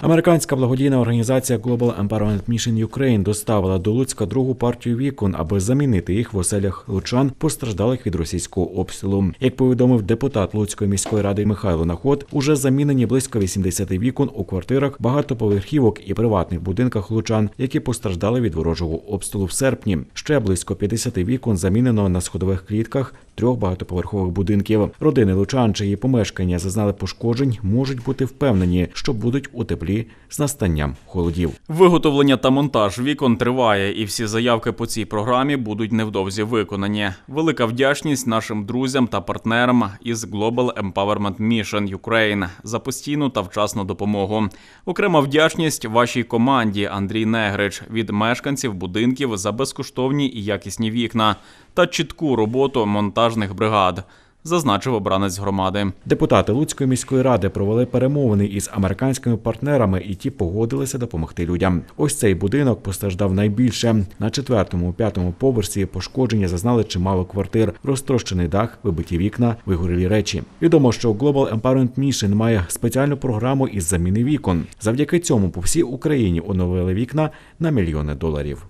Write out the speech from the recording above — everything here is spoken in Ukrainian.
Американська благодійна організація Global Empowerment Mission Ukraine доставила до Луцька другу партію вікон, аби замінити їх в оселях лучан, постраждалих від російського обстрілу. Як повідомив депутат Луцької міської ради Михайло Наход, уже замінені близько 80 вікон у квартирах, багатоповерхівок і приватних будинках лучан, які постраждали від ворожого обстрілу в серпні. Ще близько 50 вікон замінено на сходових клітках трьох багатоповерхових будинків. Родини лучан, чиї помешкання зазнали пошкоджень, можуть бути впевнені, що будуть у теплі з настанням холодів. Виготовлення та монтаж вікон триває, і всі заявки по цій програмі будуть невдовзі виконані. Велика вдячність нашим друзям та партнерам із Global Empowerment Mission Ukraine за постійну та вчасну допомогу. Окрема вдячність вашій команді Андрій Негрич від мешканців будинків за безкоштовні і якісні вікна та чітку роботу монтажних бригад, зазначив обранець громади. Депутати Луцької міської ради провели перемовини із американськими партнерами, і ті погодилися допомогти людям. Ось цей будинок постраждав найбільше. На четвертому, п'ятому поверсі пошкодження зазнали чимало квартир, розтрощений дах, вибиті вікна, вигорілі речі. Відомо, що Global Empowerment Mission має спеціальну програму із заміни вікон. Завдяки цьому по всій Україні оновили вікна на мільйони доларів.